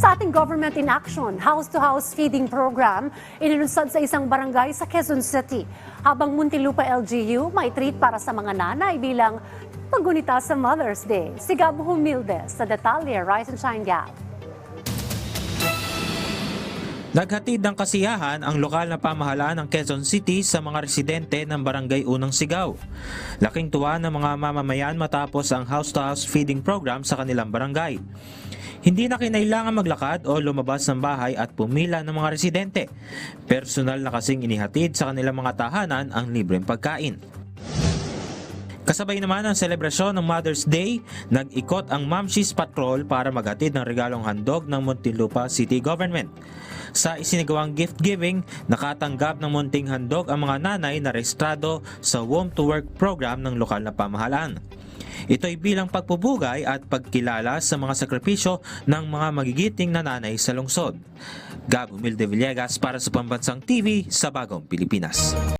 Sa ating Government in Action, house-to-house feeding program, inilunsad sa isang barangay sa Quezon City. Habang Muntinlupa LGU, may treat para sa mga nanay bilang paggunita sa Mother's Day. Si Gabo Humildes sa detalye, Rise and Shine Gab. Naghatid ng kasiyahan ang lokal na pamahalaan ng Quezon City sa mga residente ng Barangay Unang Sigaw. Laking tuwa ng mga mamamayan matapos ang house-to-house feeding program sa kanilang barangay. Hindi na kinailangan maglakad o lumabas ng bahay at pumila ng mga residente. Personal na kasing inihatid sa kanilang mga tahanan ang libreng pagkain. Kasabay naman ang selebrasyon ng Mother's Day, nag-ikot ang Mamshis Patrol para maghatid ng regalong handog ng Muntinlupa City Government. Sa isinagawang gift giving, nakatanggap ng munting handog ang mga nanay na rehistrado sa Home to Work program ng lokal na pamahalaan. Ito'y bilang pagpupugay at pagkilala sa mga sakripisyo ng mga magigiting na nanay sa lungsod. Gabo Milde Villegas para sa Pambansang TV sa Bagong Pilipinas.